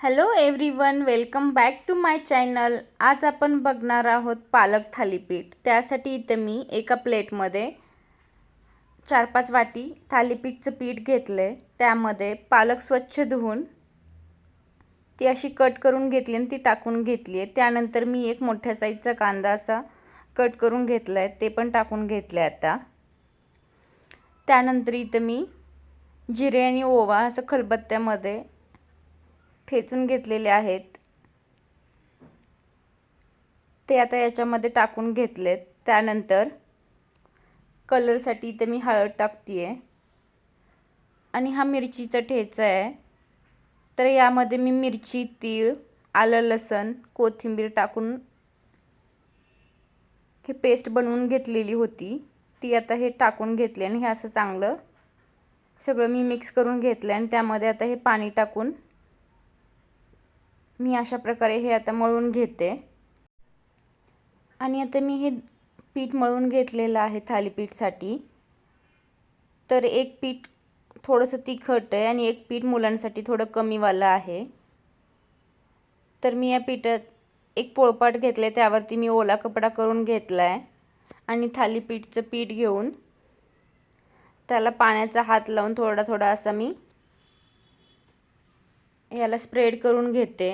Hello everyone welcome back to my channel आज आपण बघणार आहोत पालक थालीपीठ. त्यासाठी इथं मी एका प्लेटमध्ये चार पाच वाटी थालीपीठचं पीठ घेतलं आहे त्यामध्ये पालक स्वच्छ धुवून ती अशी कट करून घेतली आणि ती टाकून घेतली आहे. त्यानंतर मी एक मोठ्या साईजचा कांदा असा कट करून घेतला आहे ते पण टाकून घेतलं आहे आता. त्यानंतर इथं मी जिरे आणि ओवा असं खलबत्त्यामध्ये ठेचून घेतलेले आहेत. ते आता याच्यामध्ये टाकून घेतलेत. त्यानंतर कलरसाठी इथे मी हळद टाकते आहे आणि हा मिरचीचा ठेचा आहे. तर यामध्ये मी मिरची तीळ आलं लसण कोथिंबीर टाकून हे पेस्ट बनवून घेतलेली होती. ती आता हे टाकून घेतली आणि हे असं चांगलं सगळं मी मिक्स करून घेतलं आणि त्यामध्ये आता हे पाणी टाकून मी अशा प्रकारे हे आता मळून घेते. आणि आता मी हे पीठ मळून घेतलेलं आहे थालीपीठसाठी. तर एक पीठ थोडंसं तिखट आहे आणि एक पीठ मुलांसाठी थोडं कमीवालं आहे. तर मी या पिठात एक पोळपाट घेतलं आहे त्यावरती मी ओला कपडा करून घेतला आहे आणि थालीपीठचं पीठ घेऊन त्याला पाण्याचा हात लावून थोडा थोडा असा मी याला स्प्रेड करून घेते.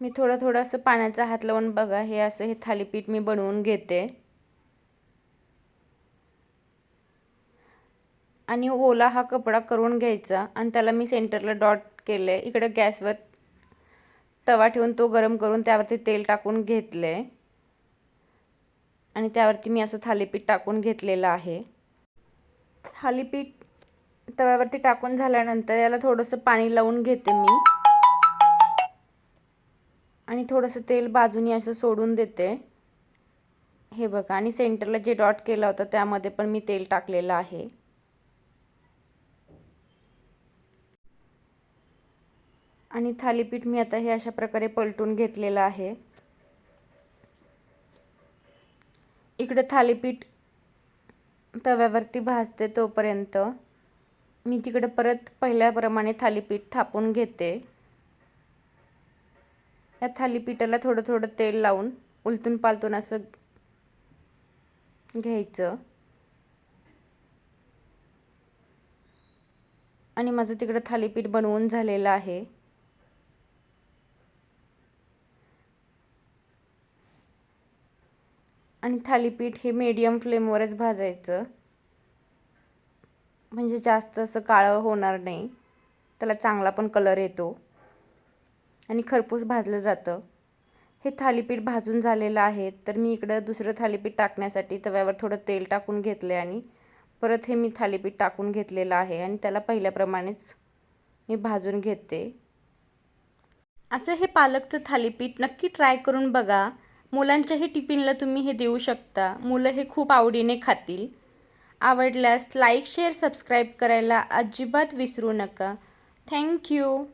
मी थोडं थोडं असं पाण्याचा हात लावून बघा हे असं हे थालीपीठ मी बनवून घेते. आणि ओला हा कपडा करून घ्यायचा आणि त्याला मी सेंटरला डॉट केलं. आहे इकडं गॅसवर तवा ठेवून तो गरम करून त्यावरती तेल टाकून घेतलं. आहे आणि त्यावरती मी असं थालीपीठ टाकून घेतलेलं आहे. थालीपीठ तव्यावरती टाकून झाल्यानंतर याला थोडंसं पाणी लावून घेते मी. आणि थोडंसं तेल बाजूनी असं सोडून देते. हे बघा आणि सेंटरला जे डॉट केला होता त्यामध्ये पण मी तेल टाकलेलं आहे. आणि थालीपीठ मी आता हे अशा प्रकारे पलटून घेतलेलं आहे. इकडं थालीपीठ तव्यावरती भाजते तोपर्यंत. मी तिकडे परत पहिल्याप्रमाणे थालीपीठ थापून घेते. या थालीपीठाला थोडं थोडं तेल लावून उलटून पालतून असं घ्यायचं. आणि माझं तिकडं थालीपीठ बनवून झालेलं आहे. आणि थालीपीठ हे मीडियम फ्लेमवरच भाजायचं. म्हणजे जास्त असं काळं होणार नाही. त्याला चांगला पण कलर येतो. आणि खरपूस भाजलं जातं. हे थालीपीठ भाजून झालेलं आहे. तर मी इकडं दुसरं थालीपीठ टाकण्यासाठी तव्यावर थोडं तेल टाकून घेतलं आहे आणि परत हे मी थालीपीठ टाकून घेतलेलं आहे आणि त्याला पहिल्याप्रमाणेच मी भाजून घेते. असं हे पालकचं थालीपीठ नक्की ट्राय करून बघा. मुलांच्याही टिफिनला तुम्ही हे देऊ शकता. मुलं हे खूप आवडीने खातील. आवडल्यास लाईक शेअर सबस्क्राईब करायला अजिबात विसरू नका. थँक्यू